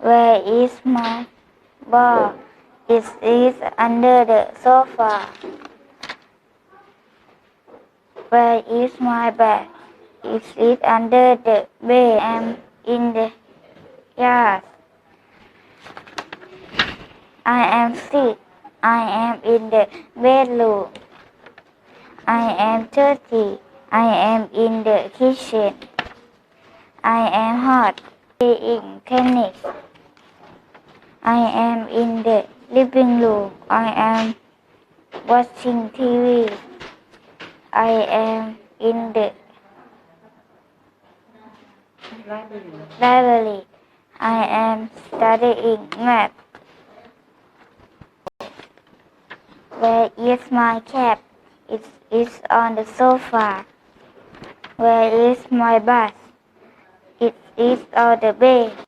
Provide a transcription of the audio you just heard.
Where is my ball? It is under the sofa. Where is my bag? It is under the bed. Am in the yard. I am sick. I am in the bedroom. I am thirsty. I am in the kitchen. I am hot. Playing tennis. I am in the living room. I am watching TV. I am in the library. I am studying math. Where is my cap? It is on the sofa. Where is my bus? It is on the bed.